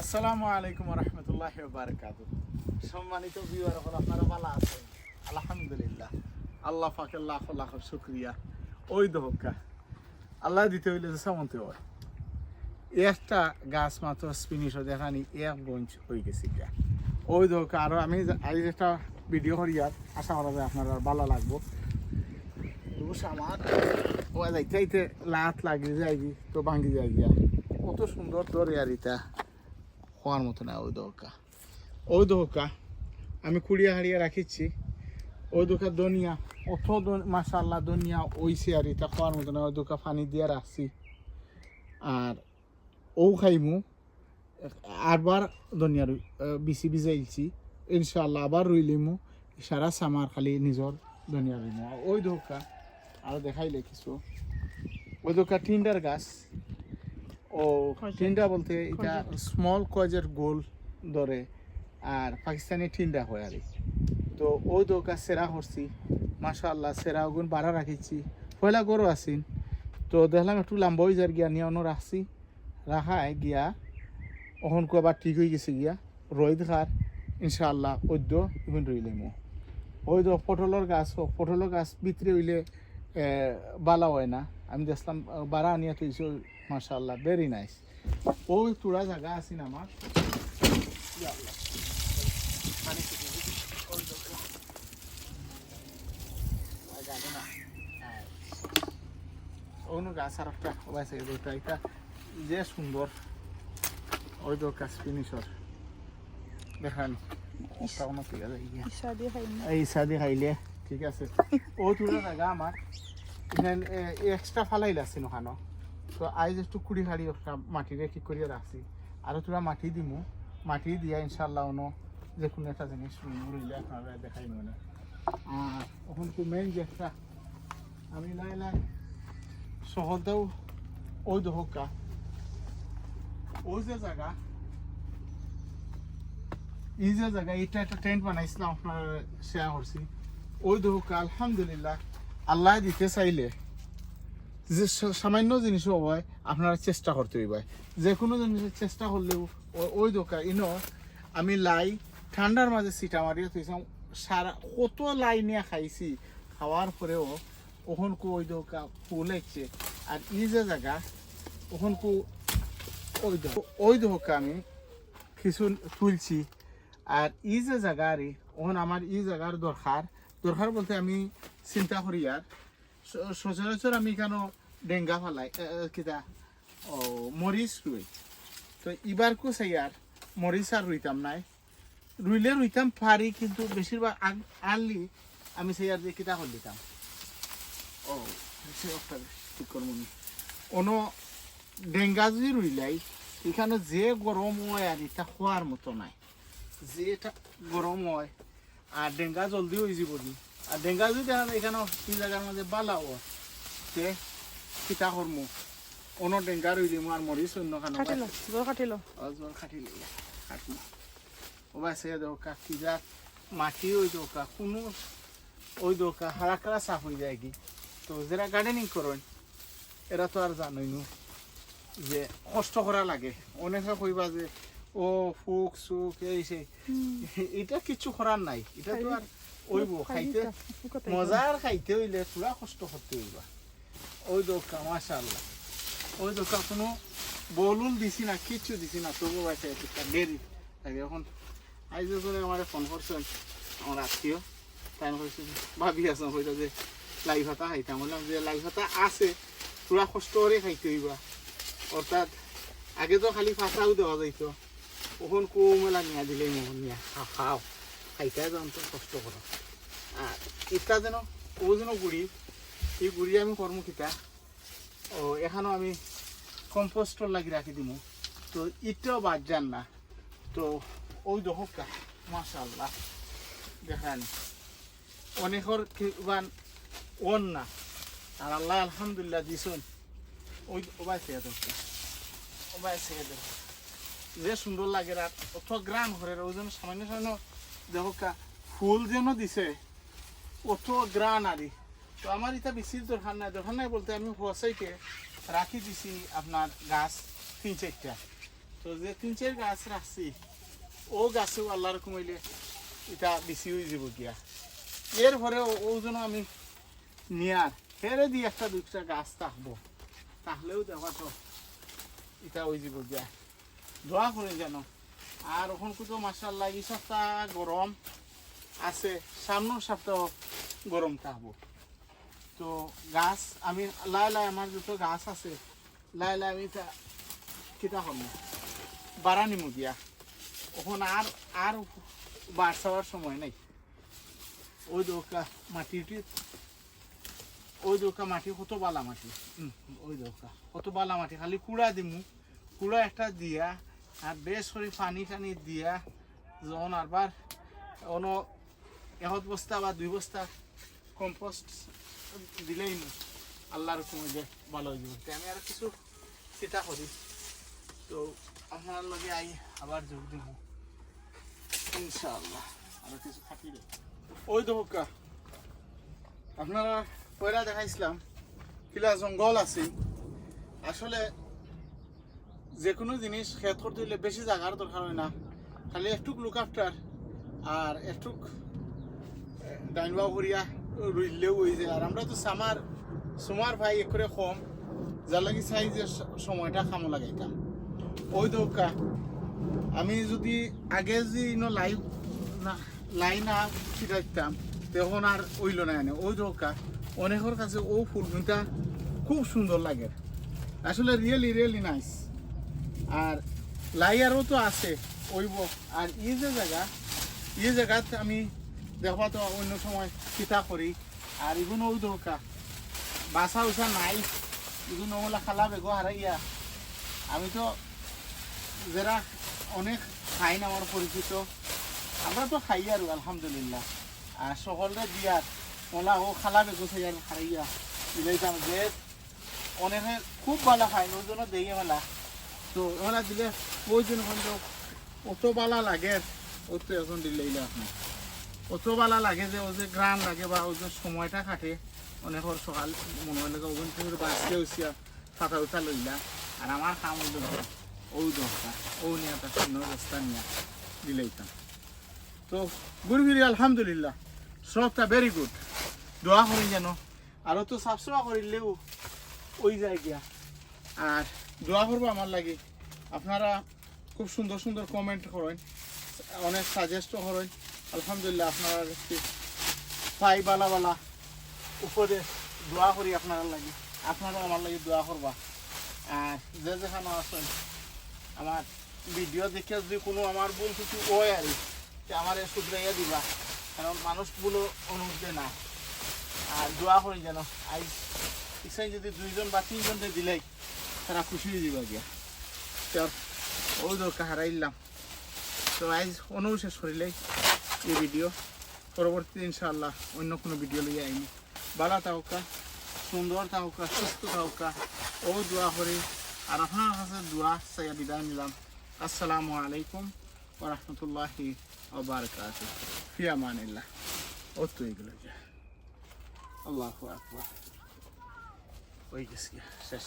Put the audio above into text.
আসসালামু আলাইকুম রহমতুল্লাহ বারকাত সম্মানিত ভিউয়ার হল আপনারা ভালো আছেন? আলহামদুলিল্লাহ। আল্লাহ ফাকে লাখ লাখ শুক্রিয়া। ওই দহকা আল্লাহ দিতে হইলে যে সামন্তে হয়। একটা গাছ মাত্র স্পিনিশ দেখানি, এক গঞ্জ হয়ে গেছে গিয়া ওই দহকা আরও আমি আজ একটা ভিডিও করিয়ার আশা করা যায় আপনার ভালো লাগবো। দোষ আমার ও যাইতে তো ভাঙ্গি যাই গিয়া কত সুন্দর দরে আর হওয়ার মতো না ওই দোকা ওই দোকা আমি কুড়িয়া হারিয়ে রাখিছি ওই দোকা দনিয়া অত মাসাল্লাহ দনিয়া ওইছে আর এটা খাওয়ার মতো না, ওই দোকা পানি দিয়ে রাখছি। আর ও খাইমু, আরবার দনিয়ার বিচি ভিজাইছি ইনশাল্লাহ আবার রইলিমু সারা সামার খালি নিজর দনিয়া রইমু ওই দোকা আর দেখাইলে কিছু। ওই দোকা টিন্ডার গাছ ও টিন্ডা বলতে এটা স্মল কজের গোল ধরে আর পাকিস্তানি টিন্ডা হয় আর। তো ওই দোকা সেরা করছি মাশাআল্লাহ সেরা গুণ বাড়া রাখিছি। পয়লা গরু আসিন তো দেখলাম একটু লম্বা হয়ে যার গিয়া নিয়ে অন্য রাখছি। রাখায় গিয়া অহন কো আবার ঠিক হয়ে গেছে গিয়া রোহিত খার ইনশাআল্লাহ ওদ্য ইভেন রইলে মো। ওই তো পটলের গাছ হোক পটলের গাছ ভিতরে হইলে বালা হয় না। আমি দেখলাম বাড়া আনিয়া তুইছি মাশাআল্লাহ ভেরি নাইস ওই তুড়া জায়গা আছেন আমার। অন্য গাছ আর একটা ওবাইছে দুটা এটা যে সুন্দর। ওই তো গাছ ফিনিশর দেখান আছে এই সাদি খাইলে ঠিক আছে। ও তুলা জায়গা আমার। এখানে এক্সট্রা ফালাইলে আছে ওখানো তো আইজ একটু কুড়ি একটা মাটিরে ঠিক করিয়া রাখছি আরও তোরা মাটি দিমু মাটি দিয়া ইনশাল্লাহ অনো যে কোনো একটা জিনিস রইলে আপনারা দেখাই মনে আর এখন তো যে একটা আমি লাই লাই শহরটাও ওই দহকা ওই যে জায়গা এই যে জায়গা এটা একটা টেন্ট বানাইছিলাম আপনার শেয়ার করছি ওই দহকা আলহামদুলিল্লাহ আল্লাহ দিতে চাইলে যে সামান্য জিনিস হয়, আপনারা চেষ্টা করতে হইবে। যে কোনো জিনিসের চেষ্টা করলেও ওই দোকান, ইনো, আমি লাই, ঠান্ডার মাঝে সিটা মারিয়ে থইছিলাম সারা কত লাই নিয়ে খাইছি, খাওয়ার পরেও ওখান কো ওই দোকা ফুল আর ই যে জায়গা ওখান কো ওই ওই দোকা আমি কিছু তুলছি, আর ই যে জায়গা রে ওখান আমার ই জায়গার দরকার। দরকার বলতে আমি চিন্তা করি আর সচরাচর আমি কেন ডেঙ্গা ফালাই? কিতা? ও, মরিচ রুই তো এবার কো চাই আর মরিচ আর রুইতাম নাই। রুইলে রুইতাম পারি কিন্তু বেশিরভাগ আগ- আনলি আমি সেই আর কিতা করে দিতাম। ও ঠিক করব। অন্য ডেঙ্গা যদি রুইলাই এখানে যে গরম হয় আর এটা খোয়ার মতো নাই। যে এটা গরম হয় আর ডেঙ্গা জলদি হয়ে যাব আর ডেঙ্গা যদি এখানে এই জায়গার মাঝে বালাও তে কিতা করমু অন্য ডেঙ্গা রই দিমু আর মরিস অন্য খানো কাটিল জোর কাটিল অজর খাটি লইলা ও বা সে দোকা কি যা মাটি ওই দোকা কোনো ওই দোকা হারাকড়া সাফ হয়ে যায় কি? তো যারা গার্ডেনিং করেন এরা তো আর জানোই নু যে কষ্ট করা লাগে। অনেকে কইবা যে ও ফুক সুক এই সেই। এটা কিছু করার নাই। এটা তো আর ওইব খাইতে মজার খাইতে হইলে পুরা কষ্ট করতে হইবা। ওই দোকা মাশাল্লাহ ওই দোকা কোনো বলুন দিছি না কিচ্ছু দিছি না তবু একটা দেরি। থাকে এখন আইজ করে আমার ফোন করছেন আমার আত্মীয়। তাই কইছে ভাবি আছেন কইতা যে লাই ভাতা খাইতাম। বললাম যে লাই ভাতা আছে পুরা কষ্ট করে খাইতে হইবা। অর্থাৎ আগে তো খালি ফাঁসাও দেওয়া যাইতো। ওখন কুমেলা নিয়া দিলেই মোহন নিয়া। খাও খাইতে যান তো কষ্ট করো। আর ইটা যেন, ও যেন গুড়ি, এই গুড়ি আমি কর্ম কিতা। ও এখানেও আমি কম্পোস্টর লাগি রাখি দিমু। তো ইটাও বাদ যান না। তো ওই দহকা মাশাল্লাহ দেখান। অনেকর কিবান ওন না। আর আল্লাহ, আলহামদুলিল্লাহ দিছুন ওই ওবাই সে ওবাই যে সুন্দর লাগে রাত অত গ্রাম ঘরের ওই জন্য সামান্য সামান্য দেখা ফুল যেন দিছে। অত গ্রান আরি তো আমার এটা বেশি দরকার নাই। দরকার নাই বলতে আমি হোসাইকে রাখি দিছি আপনার গাছ তিন চারটা তো যে তিন চার গাছ রাখছি ও গাছেও আল্লাহর কমাইলে এটা বেশি হয়ে যাব গিয়া। এরপরে ও যেন আমি নিয়ার ফেরে দিয়ে একটা দুইটা গাছ থাকব তাহলেও দেখা তো এটা ওই যাব গিয়া। দোয়া করে যেন। আর ওখান তো মাসাল্লাহ এই সপ্তাহ গরম আছে, সামনের সপ্তাহ গরম থাকব। তো গাছ, আমি লাই লাই আমার যত গাছ আছে, লাই লাই আমি কিতা হল বাড়ানি দিয়া ওখান আর আর বার চাওয়ার সময় নাই। ওই দোকা মাটিটি ওই দোকা মাটি, কত বালা মাটি? ওই দোকা। কত বালা মাটি? খালি কুড়া দিমু। কুড়া একটা দিয়া, আর বেশ করে পানি টানি দিয়া, যখন আবার অন এহত বস্তা বা দুই বস্তা কম্পোস্ট দিলেই না, আল্লাহর কমে যে ভালো হয়ে যাবে আমি আর কিছু চিন্তা করি। তো আপনার লগে আই আবার যোগ দিব। ইনশাআল্লাহ, আরও কিছু থাকি ওই তো আপনারা পয়লা দেখাইছিলাম, কিলা জঙ্গল আছে। আসলে যে কোনো জিনিস খেত করতে হলে বেশি জায়গার দরকার হয় না। খালি একটুক লুক আফটার আর একটুক ডাইনবা করিয়া রইলেও হয়ে যায়। আর আমরা তো সামার সুমার ভাই এক করে কম। যার লাগি চাই যে সময়টা খামো লাগাইতাম ওই দৌকা আমি যদি আগে যদি ইনো লাইভ না লাই না ছিটাইতাম তখন আর ওইল না এনে ওই দৌকা অনেকের কাছে ও ফুলগুনটা খুব সুন্দর লাগে। আসলে রিয়েলি রিয়েলি নাইস আর লাই আরও তো আছে ওইব আর এই যে জায়গা এই জায়গাত আমি দেখবা তো অন্য সময় চিতা করি। আর এগুলো ওই দরকার বাসা উসা নাই। এগুলো ওগুলা খালা বেগো হারাইয়া আমি তো যারা অনেক খাই না আমার পরিচিত আমরা তো খাই আর আলহামদুলিল্লাহ। আর সকলরে দিয়ার ওলা ও খালা বেগো খাই আর হারাইয়া দিলাইতাম যে অনেকে খুব ভালো খায় ওই জন্য দেই মেলা। তো ওরা দিলে ওই জন্য অত বালা লাগে, অত এখন দিলেই আপনি অত বালা লাগে যে ও যে গ্রাম লাগে বা ও যে সময়টা কাটে অনেকের সকাল, মনে হয় লাগে ওখান থেকে বাঁচতে হইছিয়া ফাটা উঠা লইলা। আর আমার কাম হইল ও দরকার ও নিয়ে একটা সুন্দর রাস্তা নিয়ে দিলেইতাম। তো ঘুরি ফিরি আলহামদুলিল্লাহ, সবটা ভেরি গুড দোয়া করি যেন আরও তো সাফসফা করিলেও ওই যায় গিয়া আর দোয়া করব আমার লাগে, আপনারা খুব সুন্দর সুন্দর কমেন্ট করেন, অনেক সাজেস্টও করেন। আলহামদুলিল্লাহ আপনারা পাই বালা বালা উপরে দোয়া করি আপনারা লাগে। আপনারাও আমার লাগে দোয়া করবা। আর যে যেখানে আছেন আমার ভিডিও দেখে যদি কোনো আমার ভুল কিছু ওই আর কি, আমার শুধরাইয়া দিবা। কারণ মানুষগুলো অনুরোধে না। আর দোয়া করি যেন আইস ইসাই যদি দুইজন বা তিনজন দিলেই তারা খুশি হয়ে যাবে গিয়া। তোর ওই দরকার হারাইলাম তো আজ অনু শেষ এই ভিডিও পরবর্তী ইনশাআল্লাহ অন্য কোনো ভিডিও লইয়া আইনি ভালো থাকা, সুন্দর থাকা, সুস্থ থাকা। ও দোয়া করি আর আপনার কাছে দোয়া চাইয়া বিদায় নিলাম। আসসালামু আলাইকুম ওরহমতুল্লাহি ওবারকাত ফিয়া মানিল্লাহ ও তো এগুলো আল্লাহ আকবার। হয়ে গেছে শেষ।